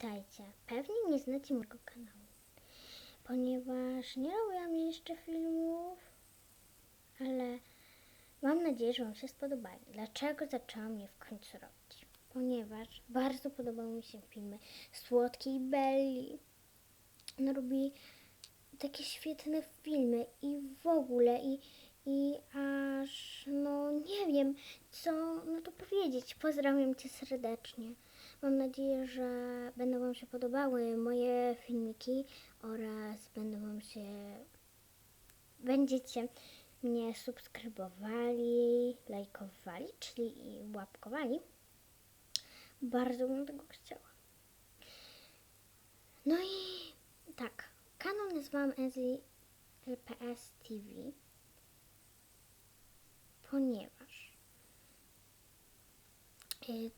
Witajcie. Pewnie nie znacie mojego kanału, ponieważ nie robiłam jeszcze filmów, ale mam nadzieję, że Wam się spodobali. Dlaczego zaczęłam je w końcu robić? Ponieważ bardzo podobały mi się filmy Słodkiej Belli. No robi takie świetne filmy i w ogóle i, i aż no nie wiem co no to powiedzieć. Pozdrawiam Cię serdecznie. Mam nadzieję, że będą Wam się podobały moje filmiki oraz będą Wam się będziecie mnie subskrybowali, lajkowali, czyli łapkowali. Bardzo bym tego chciała. No i tak, kanał nazwałam Ezli LPS TV, ponieważ y,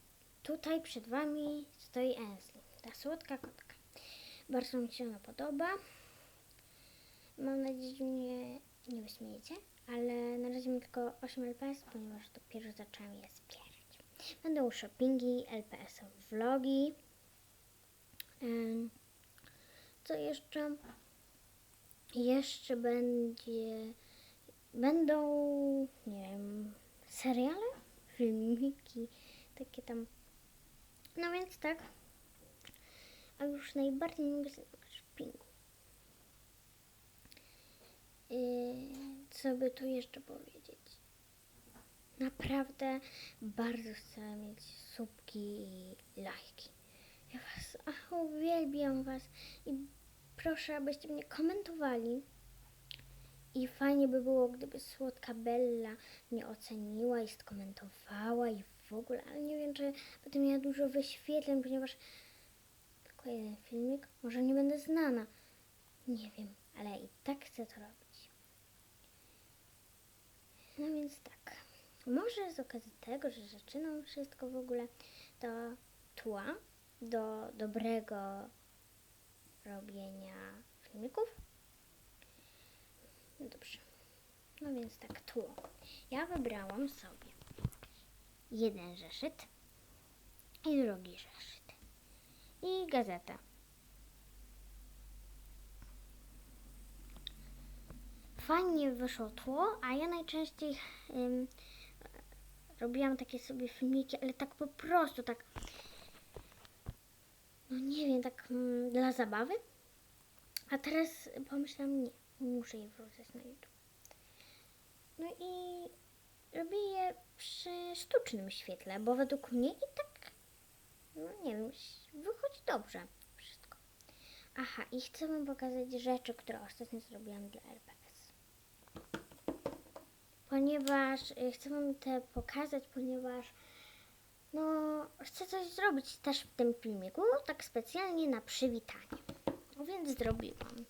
tutaj przed Wami stoi Ensli, ta słodka kotka. Bardzo mi się ona podoba. Mam nadzieję, że mnie nie wyśmiejecie, ale na razie mam tylko 8 LPS, ponieważ dopiero zaczęłam je zbierać. Będą shoppingi, LPS vlogi. Co jeszcze? Jeszcze będzie. Będą, nie wiem, seriale, filmiki, takie tam. No więc tak. A już najbardziej nie mogę shoppingu. Yy, co by tu jeszcze powiedzieć? Naprawdę bardzo chcę mieć słupki i lajki. Ja was ach, uwielbiam was i proszę, abyście mnie komentowali. I fajnie by było, gdyby słodka Bella mnie oceniła i skomentowała i w ogóle, ale nie wiem, czy będę miała dużo wyświetleń, ponieważ tylko jeden filmik, może nie będę znana. Nie wiem, ale i tak chcę to robić. No więc tak. Może z okazji tego, że zaczynam wszystko w ogóle, to tła do dobrego robienia filmików. No dobrze. No więc tak, tło. Ja wybrałam sobie jeden zeszyt i drugi zeszyt. I gazetę. Fajnie wyszło tło, a ja najczęściej ym, robiłam takie sobie filmiki, ale tak po prostu, tak no nie wiem, tak mm, dla zabawy. A teraz pomyślałam, nie, muszę je wrzucać na YouTube. No i robię je przy sztucznym świetle, bo według mnie i tak, no nie wiem, wychodzi dobrze wszystko. Aha, i chcę wam pokazać rzeczy, które ostatnio zrobiłam dla LPS. Ponieważ y, chcę wam te pokazać, ponieważ no, chcę coś zrobić też w tym filmiku, tak specjalnie na przywitanie. No więc zrobiłam.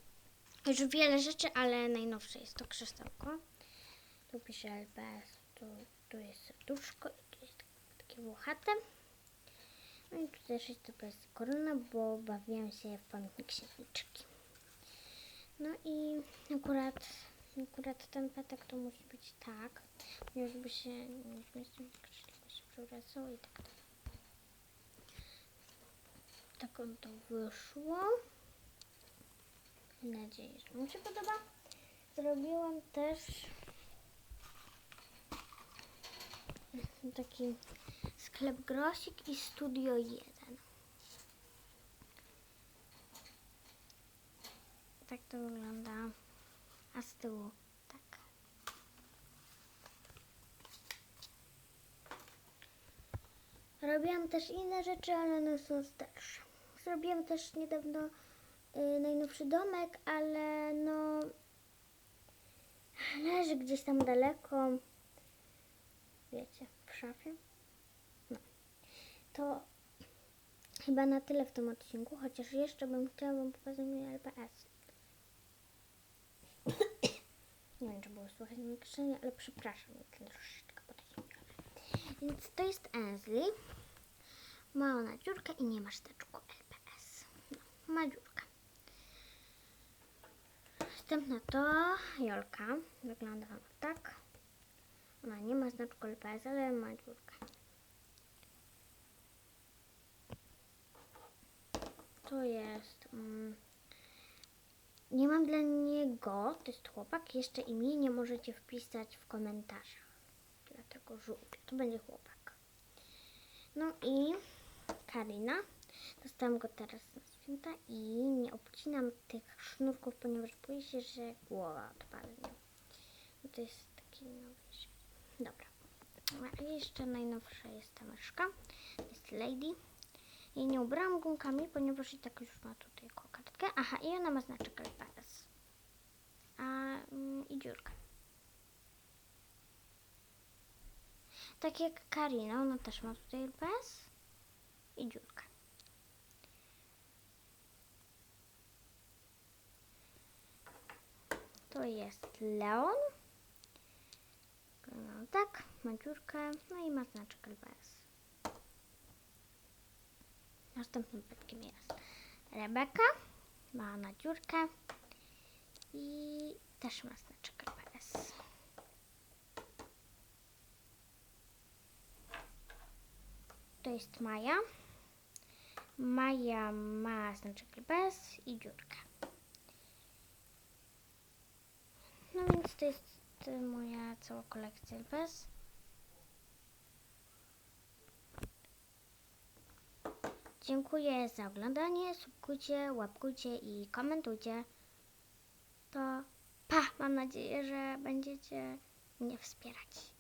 Już wiele rzeczy, ale najnowsze jest to krzesełko. Tu pisze LPS, tu, tu jest serduszko i tu jest takie włochate. No i tu też jest LPS korona, bo bawiłam się w pamiętnik księżniczki. No i akurat, akurat ten petek to musi być tak, ponieważ by się nie zmieścił, żeby się przewracał i tak to. Tak on to wyszło. Mam nadzieję, że Wam się podoba. Zrobiłam też taki sklep Grosik i Studio 1. Tak to wygląda. A z tyłu tak. Robiłam też inne rzeczy, ale one są starsze. Zrobiłam też niedawno najnowszy domek, ale no leży gdzieś tam daleko. Wiecie, w szafie. No. To chyba na tyle w tym odcinku, chociaż jeszcze bym chciała wam pokazać mój LPS. Nie wiem, czy było słychać moje krzyczenie, ale przepraszam, troszeczkę podejrzewam. Więc to jest Ensli. Ma ona dziurkę i nie ma szteczku LPS. No, ma dziurkę. Następna to Jolka. Wygląda ona tak. Ona nie ma znaczku LPS, ale ma dziurkę. to jest... Mm, nie mam dla niego, to jest chłopak, jeszcze imienia możecie wpisać w komentarzach. Dlatego żółty, to będzie chłopak. No i Karina. Dostałam go teraz na święta i nie obcinam tych sznurków, ponieważ boję się, że głowa odpadnie. No to jest taki rzecz. Dobra. A jeszcze najnowsza jest ta myszka. Jest Lady. Jej nie ubrałam gumkami, ponieważ i tak już ma tutaj kokardkę. Aha, i ona ma znaczek LPS. A mm, i dziurkę. Tak jak Karina, ona też ma tutaj LPS i dziurkę. To jest Leon. No tak, ma dziurkę, no i ma znaczek LPS. Następnym petkiem jest Rebeka. Ma na dziurkę i też ma znaczek LPS. To jest Maja. Maja ma znaczek LPS i dziurkę. No więc to jest moja cała kolekcja LPS. Dziękuję za oglądanie. Subkujcie, łapkujcie i komentujcie. To pa! Mam nadzieję, że będziecie mnie wspierać.